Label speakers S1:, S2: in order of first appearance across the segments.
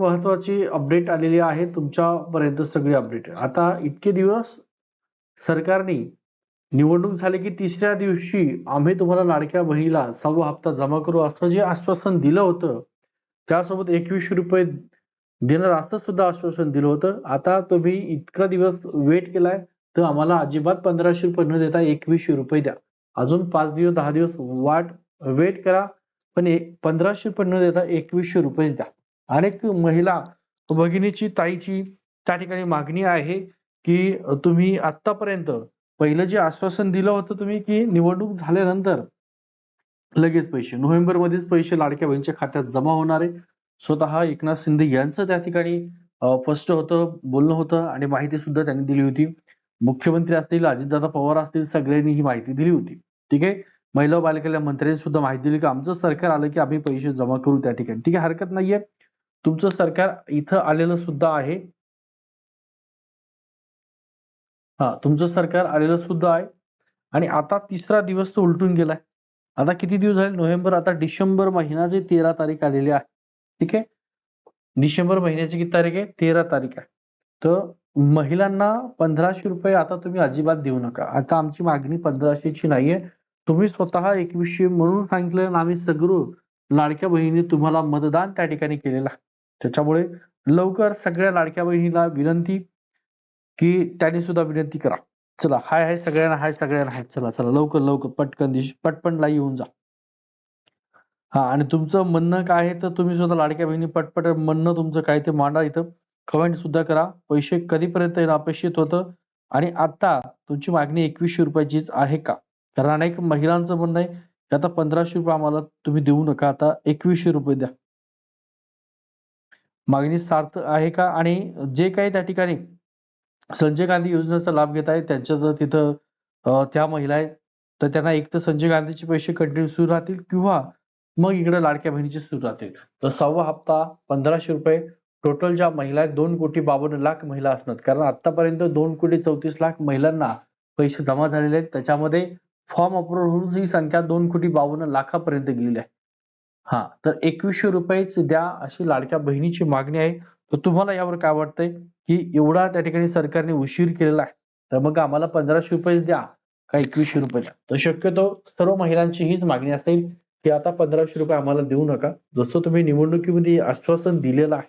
S1: महत्वाची अपडेट आलेली आहे. तुमच्यापर्यंत सगळी अपडेट आता इतके दिवस सरकारने निवडणूक झाली की तिसऱ्या दिवशी आम्ही तुम्हाला लाडक्या बहिणीला सहावा हप्ता जमा करू. असं जे आश्वासन दिलं होतं त्यासोबत एकवीसशे रुपये देणार असं सुद्धा आश्वासन दिलं होतं. आता तुम्ही इतका दिवस वेट केलाय तर आम्हाला अजिबात पंधराशे रुपये न देता एकवीसशे रुपये द्या. अजून पाच दिवस दहा दिवस वाट वेट करा पण एक पंधराशे रुपये न देता एकवीसशे रुपये द्या. अनेक महिला भगिनीची ताईची त्या ठिकाणी मागणी आहे की तुम्ही आतापर्यंत पहिलं जे आश्वासन दिलं होतं तुम्ही की निवडणूक झाल्यानंतर लगेच पैसे नोव्हेंबर मध्येच पैसे लाडक्या बहिणीच्या खात्यात जमा होणार आहे. स्वतः एकनाथ शिंदे यांचं त्या ठिकाणी स्पष्ट होतं बोलणं होतं आणि माहिती सुद्धा त्यांनी दिली होती. मुख्यमंत्री असतील अजितदादा पवार असतील सगळ्यांनी ही माहिती दिली होती. ठीक आहे? महिला बालकल्याण मंत्र्यांनी सुद्धा माहिती दिली की आमचं सरकार आलं की आम्ही पैसे जमा करू त्या ठिकाणी. ठीक आहे? हरकत नाहीये. तुमचं सरकार इथं आलेलं सुद्धा आहे. हा तुमचं सरकार आलेलं सुद्धा आहे. आणि आता तिसरा दिवस तो उलटून गेलाय. आता किती दिवस झाले? नोव्हेंबर आता डिसेंबर महिन्याची तेरा तारीख आलेली आहे. ठीक आहे? डिसेंबर महिन्याची किती तारीख आहे? तेरा तारीख आहे. तर महिलांना पंधराशे रुपये आता तुम्ही अजिबात देऊ नका. आता आमची मागणी पंधराशेची नाहीये. तुम्ही स्वतः एकवीसशे म्हणून सांगितलं आम्ही सगळं लाडक्या बहिणी तुम्हाला मतदान त्या ठिकाणी केलेलं आहे. त्याच्यामुळे लवकर सगळ्या लाडक्या बहिणीला विनंती की त्यांनी सुद्धा विनंती करा. चला हाय हाय सगळ्यांना हाय सगळ्यांना हाय. चला चला लवकर लवकर पटकन दिश पटपण लाई येऊन जा. हा आणि तुमचं म्हणणं काय आहे तर तुम्ही सुद्धा लाडक्या बहिणी पटपट म्हणणं तुमचं काय ते मांडा इथं. कमेंट सुद्धा करा. पैसे कधीपर्यंत येणं अपेक्षित होतं? आणि आता तुमची मागणी एकवीसशे रुपयाचीच आहे का? कारण अनेक महिलांचं म्हणणं आहे की आता पंधराशे रुपये आम्हाला तुम्ही देऊ नका. आता एकवीसशे रुपये द्या. मागणी सार्थ आहे का? आणि जे काही त्या ठिकाणी संजय गांधी योजनेचा लाभ घेत आहे त्यांच्या जर तिथं त्या महिला आहेत. तर त्यांना एक तर संजय गांधीचे पैसे कंटिन्यू सुरू राहतील किंवा मग इकडे लाडक्या बहिणीचे सुरू राहतील. तर सहावा हप्ता पंधराशे रुपये. टोटल ज्या महिला आहेत दोन कोटी बावन्न लाख महिला असणार. कारण आतापर्यंत दोन कोटी चौतीस लाख महिलांना पैसे जमा झालेले आहेत. त्याच्यामध्ये फॉर्म अप्रूव्ह होऊन ही संख्या दोन कोटी बावन्न लाखापर्यंत गेलेली आहे. हा तर एकवीसशे रुपयेच द्या अशी लाडक्या बहिणीची मागणी आहे. तर तुम्हाला यावर काय वाटतंय? की एवढा त्या ठिकाणी सरकारने उशीर केलेला आहे. तर मग आम्हाला पंधराशे रुपये द्या. का एकवीसशे रुपये द्या? तर शक्यतो सर्व महिलांची हीच मागणी असेल की आता पंधराशे रुपये आम्हाला देऊ नका. जसं तुम्ही निवडणुकीमध्ये आश्वासन दिलेलं आहे.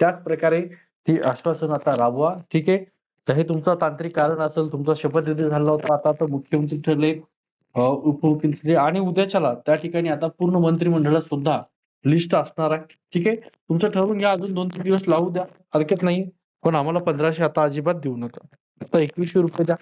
S1: त्याच प्रकारे ती आश्वासन आता राबवा. ठीक आहे? तर हे तुमचं तांत्रिक कारण असेल तुमचा शपथविधी झाला होता. आता तर मुख्यमंत्री ठरले. उपमुख्यमंत्री आणि उद्याच्याला त्या ठिकाणी आता पूर्ण मंत्रिमंडळात सुद्धा लिस्ट असणार आहे. ठीक आहे? तुमचं ठरवून घ्या. अजून दोन तीन दिवस लावू द्या. हरकत नाही पण आम्हाला पंधराशे आता अजिबात देऊ नका. आता एकवीसशे रुपये द्या.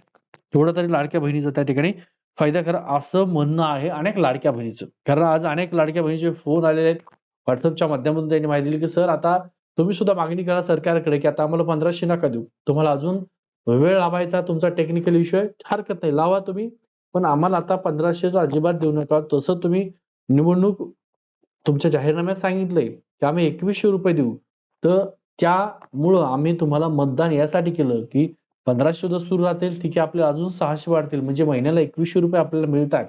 S1: थोडं तरी लाडक्या बहिणीचा त्या ठिकाणी फायदा करा असं म्हणणं आहे अनेक लाडक्या बहिणीचं. कारण आज अनेक लाडक्या बहिणीचे फोन आलेले आहेत. व्हॉट्सअपच्या माध्यमातून त्यांनी माहिती दिली की सर आता तुम्ही सुद्धा मागणी करा सरकारकडे की आता आम्हाला पंधराशे नका देऊ. तुम्हाला अजून वेळ लावायचा. तुमचा टेक्निकल इश्यू आहे. हरकत नाही. लावा तुम्ही. पण आम्हाला आता पंधराशेचा अजिबात देऊ नका. तसं तुम्ही निवडणूक तुमच्या जाहीरनाम्यात सांगितलंय की आम्ही एकवीसशे रुपये देऊ. तर त्यामुळं आम्ही तुम्हाला मतदान यासाठी केलं की पंधराशे सुद्धा सुरू राहतील ठीक आहे आपले अजून सहाशे वाढतील. म्हणजे महिन्याला एकवीसशे रुपये आपल्याला मिळतात.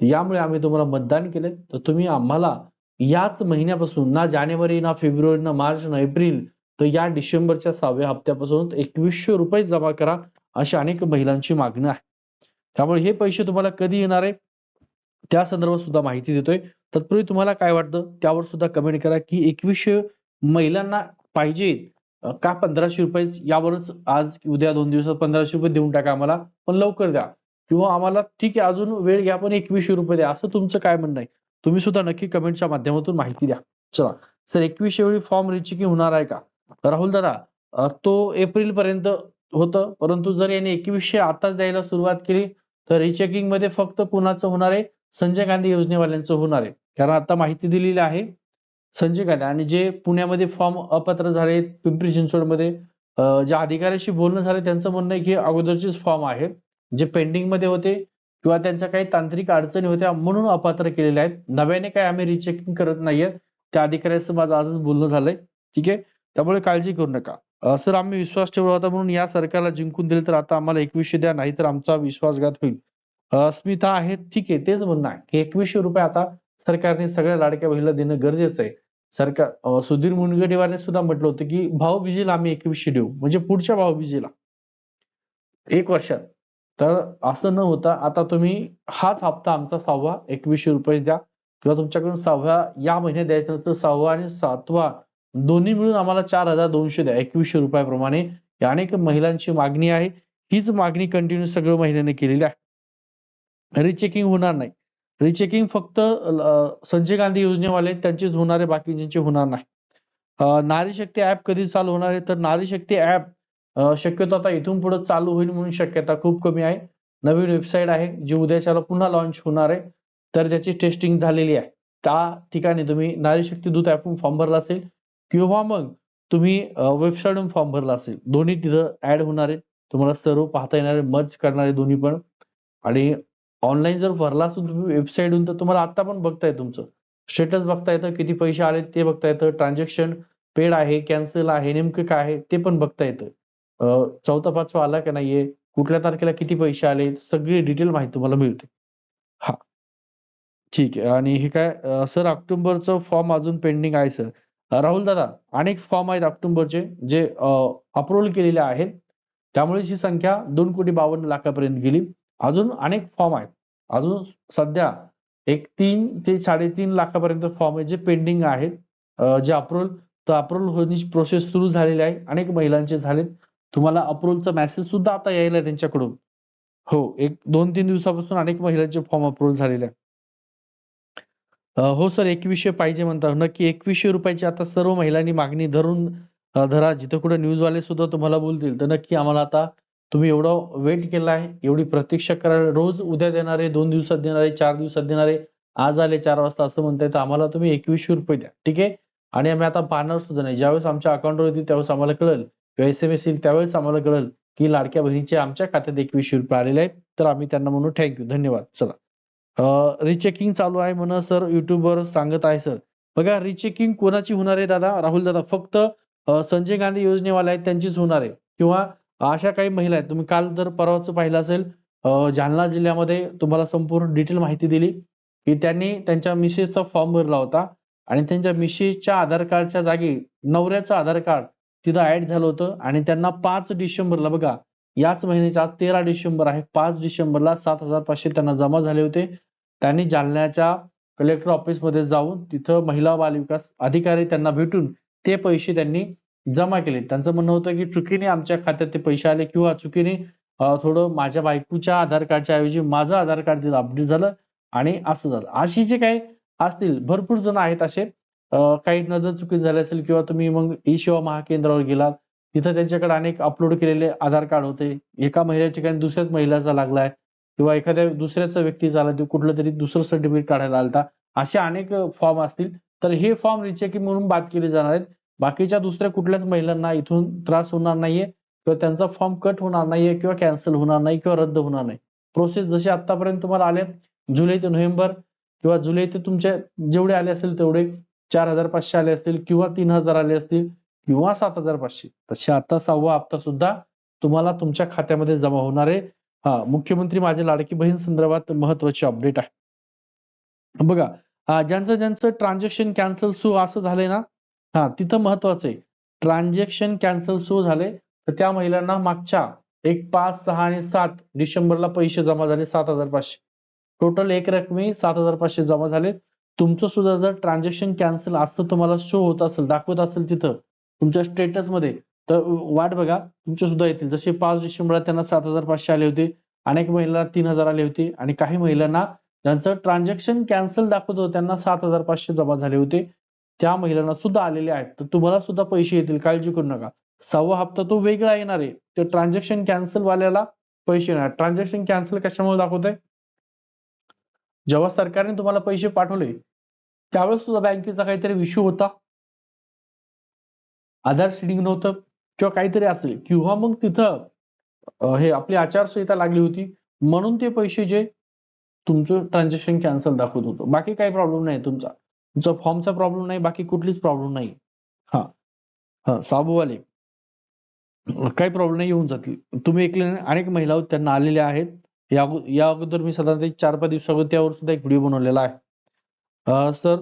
S1: यामुळे आम्ही तुम्हाला मतदान केले. तर तुम्ही आम्हाला याच महिन्यापासून ना जानेवारी ना फेब्रुवारी ना मार्च ना एप्रिल तर या डिसेंबरच्या सहाव्या हप्त्यापासून एकवीसशे रुपये जमा करा अशी अनेक महिलांची मागणी आहे. त्यामुळे हे पैसे तुम्हाला कधी येणार आहे? त्या संदर्भात सुद्धा माहिती देतोय. तत्पूर्वी तुम्हाला काय वाटतं? त्यावर सुद्धा कमेंट करा की एकवीसशे महिलांना पाहिजे का पंधराशे रुपये? यावरच आज उद्या दोन दिवसात पंधराशे रुपये देऊन टाका आम्हाला पण लवकर द्या. किंवा आम्हाला ठीक आहे अजून वेळ घ्या पण एकवीसशे रुपये द्या. असं तुमचं काय म्हणणं आहे? तुम्ही सुद्धा नक्की कमेंटच्या माध्यमातून माहिती द्या. चला. सर एकवीसशे वेळी फॉर्म रिचेकिंग होणार आहे का? राहुल दादा तो एप्रिल पर्यंत होतं परंतु जर याने एकवीसशे आताच द्यायला सुरुवात केली तर रिचेकिंगमध्ये फक्त कुणाचं होणार आहे? संजय गांधी योजनेवाल्यांचं होणार आहे. कारण आता माहिती दिलेली आहे संजय गांधी. आणि जे पुण्यामध्ये फॉर्म अपात्र झाले पिंपरी चिंचवडमध्ये ज्या अधिकाऱ्याशी बोलणं झालं त्यांचं म्हणणं आहे की अगोदरचेच फॉर्म आहेत जे पेंडिंगमध्ये होते किंवा त्यांच्या काही तांत्रिक अडचणी होत्या म्हणून अपात्र केलेल्या आहेत. नव्याने काय आम्ही रिचेकिंग करत नाहीये. त्या अधिकाऱ्याचं माझं आजच बोलणं झालंय. ठीक आहे? त्यामुळे काळजी करू नका. सर आम्ही विश्वास ठेवला होता म्हणून या सरकारला जिंकून दिले तर आता आम्हाला एकवीसशे द्या नाही तर आमचा विश्वासघात होईल. अस्मिता आहे ठीक आहे तेच म्हणणं आहे की एकवीसशे रुपये आता सरकारने सगळ्या लाडक्या बहिणीला देणं गरजेचं आहे. सरकार सुधीर मुनगंटीवारने सुद्धा म्हटलं होतं की भाऊबीजेला आम्ही एकवीसशे देऊ म्हणजे पुढच्या भाऊबीजेला. एक वर्षात. तर असं न होता आता तुम्ही हाच हप्ता आमचा सहावा एकवीसशे रुपये द्या किंवा तुमच्याकडून सहाव्या या महिन्यात द्यायचं तर सहावा आणि सातवा दोन्ही मिळून आम्हाला चार हजार दोनशे द्या. एकवीसशे रुपयाप्रमाणे अनेक महिलांची मागणी आहे. हीच मागणी कंटिन्यू सगळ्या महिलांनी केलेली आहे. रिचेकिंग होणार नाही. रिचेकिंग फक्त संजय गांधी योजनेवाले त्यांचेच होणार आहे. बाकीच्यांचे होणार नाही. नारी शक्ती ऍप कधी चालू होणार आहे? तर नारी शक्ती ऍप शक्यतो आता इथून पुढे चालू होईल म्हणून शक्यता खूप कमी आहे. नवीन वेबसाईट आहे जी उद्याच्याला पुन्हा लॉन्च होणार आहे. तर त्याची टेस्टिंग झालेली आहे. त्या ठिकाणी तुम्ही नारी शक्ती दूत ऍपवरून फॉर्म भरला असेल. किंवा मग तुम्ही वेबसाईटवरून फॉर्म भरला असेल दोन्ही तिथं ऍड होणार आहे. तुम्हाला सर्व पाहता येणार आहे मर्ज करणारे दोन्ही पण. आणि ऑनलाईन जर भरला असेल तुम्ही वेबसाईटहून तर तुम्हाला आता पण बघता येतं तुमचं. स्टेटस बघता येतं किती पैसे आले ते बघता येतं. ट्रान्झॅक्शन पेड आहे कॅन्सल आहे नेमकं काय आहे ते पण बघता येतं. चौथा पाचवा आला का नाहीये कुठल्या तारखेला किती पैसे आले सगळी डिटेल माहिती तुम्हाला मिळते. हा. ठीक आहे. आणि हे काय सर ऑक्टोबरचं फॉर्म अजून पेंडिंग आहे सर राहुल दादा अनेक फॉर्म आहेत ऑक्टोबरचे जे अप्रुव्हल केलेले आहेत. त्यामुळे ही संख्या दोन कोटी बावन्न लाखापर्यंत गेली. अजून अनेक फॉर्म आहेत. अजून सध्या एक तीन ते साडेतीन लाखापर्यंत फॉर्म आहे जे पेंडिंग आहेत. जे अप्रुव्हल तर अप्रुव्हल होण्याची प्रोसेस सुरू झालेली आहे. अनेक महिलांचे झालेत. तुम्हाला अप्रुव्हलचा मेसेज सुद्धा आता यायला त्यांच्याकडून. हो एक दोन तीन दिवसापासून अनेक महिलांचे फॉर्म अप्रुव्हल झालेले आहे हो सर एकवीसशे पाहिजे म्हणता. नक्की एकवीसशे रुपयाची आता सर्व महिलांनी मागणी धरून धरा. जिथं कुठे न्यूजवाले सुद्धा तुम्हाला बोलतील तर नक्की आम्हाला आता तुम्ही एवढं वेट केला आहे. एवढी प्रतीक्षा करा. रोज उद्या देणारे दोन दिवसात देणारे चार दिवसात देणारे आज आले चार वाजता असं म्हणताय तर आम्हाला तुम्ही एकवीसशे रुपये द्या. ठीक आहे? आणि आम्ही आता पाहणार सुद्धा नाही. ज्यावेळेस आमच्या अकाउंटवर येतील त्यावेळेस आम्हाला कळेल. किंवा एस एम एस येईल त्यावेळेस आम्हाला कळेल की लाडक्या बहिणीचे आमच्या खात्यात एकवीसशे रुपये आलेले आहेत. तर आम्ही त्यांना म्हणून थँक्यू धन्यवाद. चला. रिचेकिंग चालू आहे म्हणा सर युट्यूबवर सांगत आहे सर. बघा रिचेकिंग कोणाची होणार आहे दादा? राहुल दादा फक्त संजय गांधी योजनेवाले आहेत त्यांचीच होणार आहे. किंवा अशा काही महिला आहेत. तुम्ही काल जर परवाच पाहिलं असेल जालना जिल्ह्यामध्ये तुम्हाला संपूर्ण डिटेल माहिती दिली की त्यांनी त्यांच्या मिसेसचा फॉर्म भरला होता. आणि त्यांच्या मिसेसच्या आधार कार्डच्या जागी नवऱ्याचं आधार कार्ड तिथं ऍड झालं होतं. आणि त्यांना पाच डिसेंबरला बघा याच महिन्याच्या आज तेरा डिसेंबर आहे पाच डिसेंबरला सात हजार पाचशे त्यांना जमा झाले होते. त्यांनी जालन्याच्या कलेक्टर ऑफिसमध्ये जाऊन तिथं महिला बालविकास अधिकारी त्यांना भेटून ते पैसे त्यांनी जमा केले. त्यांचं म्हणणं होतं की चुकीने आमच्या खात्यात ते पैसे आले किंवा चुकीने थोडं माझ्या बायकोच्या आधार कार्डच्या ऐवजी माझं आधार कार्ड तिथं अपडेट झालं आणि असं झालं. अशी जे काही असतील भरपूर जण आहेत असे काही नजर चुकी झाली असेल किंवा तुम्ही मग ई सेवा महाकेंद्रावर गेलात तिथं त्यांच्याकडे अनेक अपलोड केलेले आधार कार्ड होते. एका महिला ठिकाणी दुसऱ्याच महिलाचा लागलाय. किंवा एखाद्या दुसऱ्याचा व्यक्ती झाला तो कुठलं तरी दुसरं सर्टिफिकेट काढायला आलता असे अनेक फॉर्म असतील. तर हे फॉर्म रिचेकिंग म्हणून बाद केले जाणार आहेत. बाकीच्या दुसऱ्या कुठल्याच महिलांना इथून त्रास होणार नाहीये किंवा त्यांचा फॉर्म कट होणार नाहीये किंवा कॅन्सल होणार नाही किंवा रद्द होणार नाही. प्रोसेस जशी आतापर्यंत तुम्हाला आले जुलै ते नोव्हेंबर किंवा जुलै ते तुमचे जेवढे आले असतील तेवढे चार हजार पाचशे आले असतील किंवा तीन हजार आले असतील किंवा सात हजार पाचशे. तसे आता सहावा हप्ता सुद्धा तुम्हाला तुमच्या खात्यामध्ये जमा होणार आहे. हा मुख्यमंत्री माझ्या लाडकी बहीण संदर्भात महत्वाची अपडेट आहे. बघा ज्यांचं ज्यांचं ट्रान्झॅक्शन कॅन्सल सो असं झालंय ना हा तिथं महत्वाचं आहे. ट्रान्झॅक्शन कॅन्सल सो झाले तर त्या महिलांना मागच्या एक पाच सहा आणि सात डिसेंबरला पैसे जमा झाले सात हजार पाचशे. टोटल एक रकमी सात हजार पाचशे जमा झाले. तुमचं सुद्धा जर ट्रान्झॅक्शन कॅन्सल असं तुम्हाला शो होत असेल दाखवत असेल तिथं तुमच्या स्टेटसमध्ये तर वाट बघा तुमचे सुद्धा येतील. जसे पाच डिसेंबरला त्यांना सात हजार पाचशे आले होते अनेक महिलांना तीन हजार आले होते आणि काही महिलांना ज्यांचं ट्रान्झॅक्शन कॅन्सल दाखवत होतं त्यांना सात हजार पाचशे जमा झाले होते. त्या महिलांना सुद्धा आलेले आहेत. तर तुम्हाला सुद्धा पैसे येतील काळजी करू नका. सहावा हप्ता तो वेगळा येणार आहे. ते ट्रान्झॅक्शन कॅन्सल वाल्याला पैसे येणार. ट्रान्झॅक्शन कॅन्सल कशामुळे दाखवत आहे जेव्हा सरकारने तुम्हाला पैसे पाठवले त्यावेळेस सुद्धा बँकेचा काहीतरी इश्यू होता. आधार सीडिंग नव्हतं. किंवा काहीतरी असेल किंवा मग तिथं हे आपली आचारसंहिता लागली होती म्हणून ते पैसे जे तुमचं ट्रान्झॅक्शन कॅन्सल दाखवत होतं. बाकी काही प्रॉब्लेम नाही तुमचा. तुमचा फॉर्मचा प्रॉब्लेम नाही बाकी कुठलीच प्रॉब्लेम नाही. हा. हा साबूवाले. काही प्रॉब्लेम नाही येऊन जातील. तुम्ही ऐकले अनेक महिला त्यांना आलेल्या आहेत. या अगोदर मी साधारणतः चार पाच दिवसाअगोदर त्यावर सुद्धा एक व्हिडिओ बनवलेला आहे. सर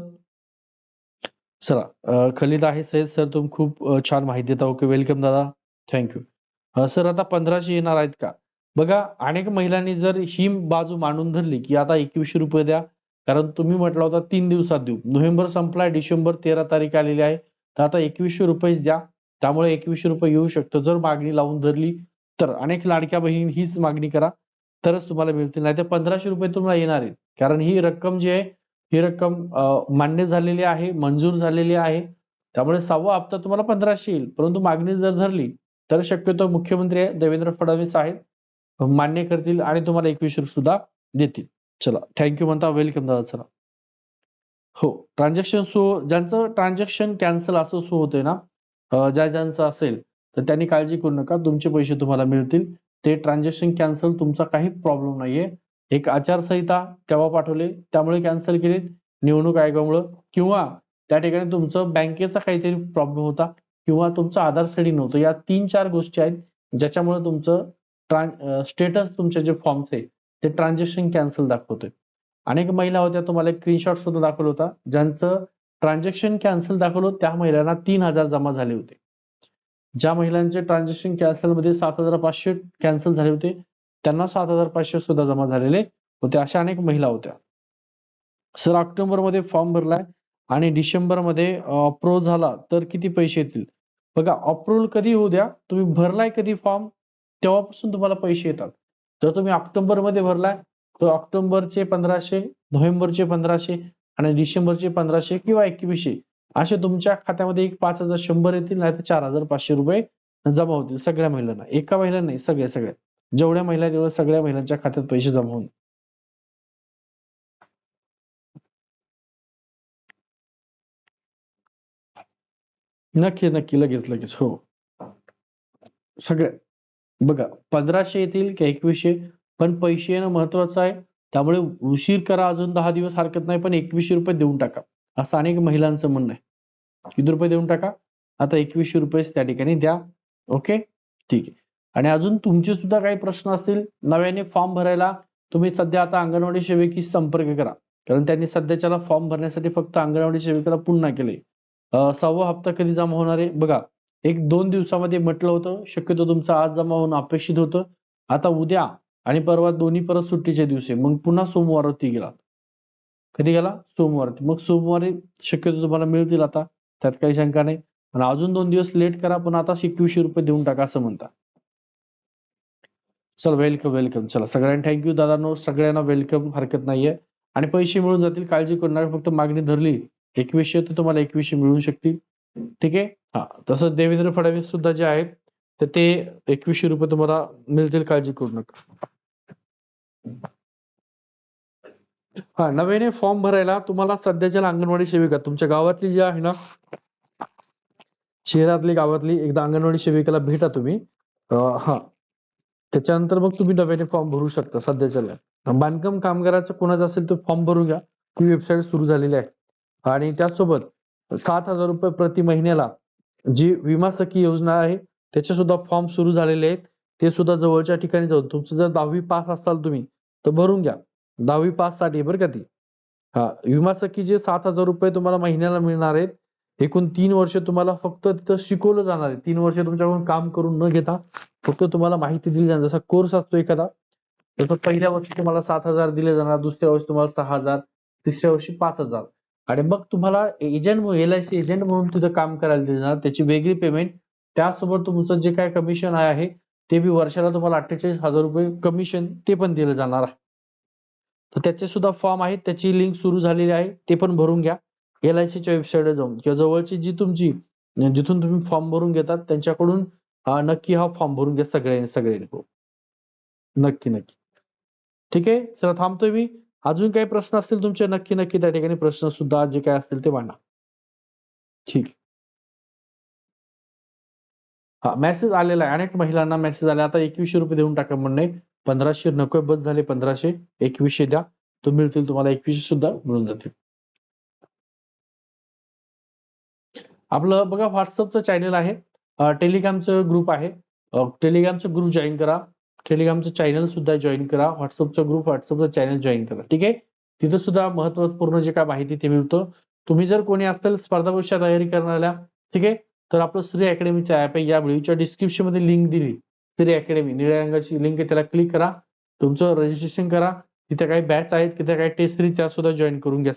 S1: चला खलिद आहे सैद सर तुम्ही खूप छान माहिती देता. ओके वेलकम दादा. थँक्यू सर आता पंधराशे येणार आहेत का? बघा अनेक महिलांनी जर ही बाजू मांडून धरली की आता एकवीसशे रुपये द्या. कारण तुम्ही म्हटला होता तीन दिवसात देऊ. नोव्हेंबर संपलाय डिसेंबर तेरा तारीख आलेली आहे. तर आता एकवीसशे रुपयेच द्या. त्यामुळे एकवीसशे रुपये येऊ शकतो. जर मागणी लावून धरली तर अनेक लाडक्या बहिणी हीच मागणी करा. तरच तुम्हाला मिळतील. नाही तर पंधराशे रुपये तुम्हाला येणार आहेत. कारण ही रक्कम जी आहे ही रक्कम मान्य झालेली आहे मंजूर झालेली आहे. त्यामुळे सहावा हप्ता तुम्हाला पंधराशे येईल. परंतु मागणी जर धरली तर शक्यतो मुख्यमंत्री देवेंद्र फडणवीस आहेत मान्य करतील आणि तुम्हाला एकवीस सुद्धा देतील. चला थँक्यू म्हणता वेलकम दादा चला. हो ट्रान्झॅक्शन सो ज्यांचं ट्रान्झॅक्शन कॅन्सल असं सो होतंय ना ज्या ज्यांचं असेल तर त्यांनी काळजी करू नका. तुमचे पैसे तुम्हाला मिळतील. ते ट्रान्झॅक्शन कॅन्सल तुमचा काही प्रॉब्लेम नाहीये. एक आचारसंहिता तेव्हा पाठवले त्यामुळे कॅन्सल केले. निवडणूक आयोगामुळे किंवा त्या ठिकाणी तुमचं बँकेचा काहीतरी प्रॉब्लेम होता किंवा तुमचं आधार स्टडी नव्हतं. या तीन चार गोष्टी आहेत ज्याच्यामुळे तुमचं ट्रान स्टेटस तुमचे जे फॉर्म्स आहे ते ट्रान्झॅक्शन कॅन्सल दाखवतोय. अनेक महिला होत्या तुम्हाला एक स्क्रीनशॉट सुद्धा दाखवला होता ज्यांचं ट्रान्झॅक्शन कॅन्सल दाखवलं त्या महिलांना तीन हजार जमा झाले होते. ज्या महिलांचे ट्रान्झॅक्शन कॅन्सलमध्ये सात हजार पाचशे कॅन्सल झाले होते त्यांना सात हजार पाचशे सुद्धा जमा झालेले होते. अशा अनेक महिला होत्या. सर ऑक्टोबरमध्ये फॉर्म भरलाय आणि डिसेंबरमध्ये अप्रूव्ह झाला तर किती पैसे येतील? बघा अप्रूव्हल कधी होऊ द्या तुम्ही भरलाय कधी फॉर्म तेव्हापासून तुम्हाला पैसे येतात. जर तुम्ही ऑक्टोबरमध्ये भरलाय तर ऑक्टोबरचे पंधराशे नोव्हेंबरचे पंधराशे आणि डिसेंबरचे पंधराशे किंवा एकवीसशे असे तुमच्या खात्यामध्ये एक पाच हजार शंभर येतील नाही तर चार हजार पाचशे रुपये जमा होतील सगळ्या महिलांना. एका महिला नाही सगळ्या सगळ्या जेवढ्या महिला आहेत, सगळ्या महिलांच्या खात्यात पैसे जमा होऊन. नक्की नक्की लगेच लगेच हो. सगळ्या बघा पंधराशे येतील का एकवीसशे पण पैसे येणं महत्वाचं आहे. त्यामुळे उशीर करा अजून दहा दिवस हरकत नाही पण एकवीसशे रुपये देऊन टाका. असं अनेक महिलांचं म्हणणं आहे. किती रुपये देऊन टाका? आता एकवीसशे रुपयेच त्या ठिकाणी द्या. ओके? ठीक आहे. आणि अजून तुमचे सुद्धा काही प्रश्न असतील नव्याने फॉर्म भरायला तुम्ही सध्या आता अंगणवाडी सेविकीशी संपर्क करा. कारण त्यांनी सध्याच्याला फॉर्म भरण्यासाठी फक्त अंगणवाडी सेविकेला पुन्हा केले सहावा हप्ता कधी जमा होणार आहे? बघा एक दोन दिवसामध्ये म्हटलं होतं शक्यतो तुमचा आज जमा होणं अपेक्षित होतं. आता उद्या आणि परवा दोन्ही परत सुट्टीचे दिवस आहे. मग पुन्हा सोमवारवरती गेला. कधी गेला? सोमवारती मग सोमवारी शक्यतो तुम्हाला मिळतील आता. त्यात काही शंका नाही. पण अजून दोन दिवस लेट करा पण आता एकवीसशे रुपये देऊन टाका असं म्हणता चल वेलकम वेलकम चला सगळ्यांना थँक्यू दादांनो. सगळ्यांना वेलकम हरकत नाहीये. आणि पैसे मिळून जातील काळजी करू नका. फक्त मागणी धरली एकवीसशे तर तुम्हाला एकवीसशे मिळू शकतील. ठीक आहे? हा तसंच देवेंद्र फडणवीस सुद्धा जे आहेत तर ते एकवीसशे रुपये तुम्हाला मिळतील काळजी करू नका. हा नव्याने फॉर्म भरायला तुम्हाला सध्याच्या अंगणवाडी सेविका तुमच्या गावातली जी आहे ना शहरातली गावातली एकदा अंगणवाडी सेविकेला भेटा तुम्ही. हा त्याच्यानंतर मग तुम्ही नव्याने फॉर्म भरू शकता सध्याच्या बांधकाम कामगाराचा कोणाचं असेल तो फॉर्म भरून घ्या ती वेबसाईट सुरू झालेली आहे. आणि त्याचसोबत सात हजार रुपये प्रति महिन्याला जी विमा सखी योजना आहे त्याचे सुद्धा फॉर्म सुरू झालेले आहेत. ते सुद्धा जवळच्या ठिकाणी जाऊन तुमचं जर दहावी पास असाल तुम्ही तर भरून घ्या. दहावी पाससाठी बरं का ती. हा विमा सखीचे सात हजार रुपये तुम्हाला महिन्याला मिळणार आहेत एकूण तीन वर्ष तुम्हाला फक्त तिथं शिकवलं जाणार आहे. तीन वर्ष तुमच्याकडून काम करून न घेता फक्त तुम्हाला माहिती दिली जाणार. जसा कोर्स असतो एखादा जसं पहिल्या वर्षी तुम्हाला सात हजार दिले जाणार दुसऱ्या वर्षी तुम्हाला सहा हजार तिसऱ्या वर्षी पाच हजार. आणि मग तुम्हाला agent L I C agent म्हणून तिथं काम करायला दिलं जाणार. त्याची वेगळी पेमेंट त्यासोबत तुमचं जे काय कमिशन आहे ते बी वर्षाला तुम्हाला अठ्ठेचाळीस हजार रुपये कमिशन ते पण दिलं जाणार आहे. तर त्याचे सुद्धा फॉर्म आहेत. त्याची लिंक सुरू झालेली आहे. ते पण भरून घ्या. एल आय सीच्या वेबसाईटवर जाऊन किंवा जवळची जी तुमची जिथून तुम्ही फॉर्म भरून घेतात त्यांच्याकडून नक्की हा फॉर्म भरून घ्या सगळ्यांनी सगळ्यांनी हो. नक्की नक्की. ठीक आहे? चला थांबतोय मी. अजून काही प्रश्न असतील तुमचे नक्की नक्की त्या ठिकाणी प्रश्न सुद्धा जे काय असतील ते मांडा. ठीक. हा मेसेज आलेला आहे. अनेक महिलांना मेसेज आले. आता एकवीसशे रुपये देऊन टाका म्हणणे. पंधराशे नको बस झाले पंधराशे. एकवीसशे द्या. तो मिळतील तुम्हाला एकवीसशे सुद्धा मिळून जातील. आपलं बघा व्हॉट्सअपचं चॅनल आहे. टेलिग्रामचं ग्रुप आहे. टेलिग्रामचं ग्रुप जॉईन करा. टेलिग्रामचं चॅनल सुद्धा जॉईन करा. व्हॉट्सअपचा ग्रुप व्हॉट्सअपचं चॅनल जॉईन करा. ठीक आहे? तिथं सुद्धा महत्त्वपूर्ण जे काय माहिती ते मिळतं. तुम्ही जर कोणी असाल स्पर्धा परीक्षा तयारी करणाऱ्या ठीक आहे? तर आपलं श्री अकॅडमीचं ऍप आहे. या व्हिडिओच्या डिस्क्रिप्शनमध्ये लिंक दिली. श्री अकॅडमी निळ्या रंगाची लिंक आहे. त्याला क्लिक करा. तुमचं रजिस्ट्रेशन करा. तिथे काही बॅच आहेत तिथे काही टेस्ट त्या सुद्धा जॉईन करून घ्या.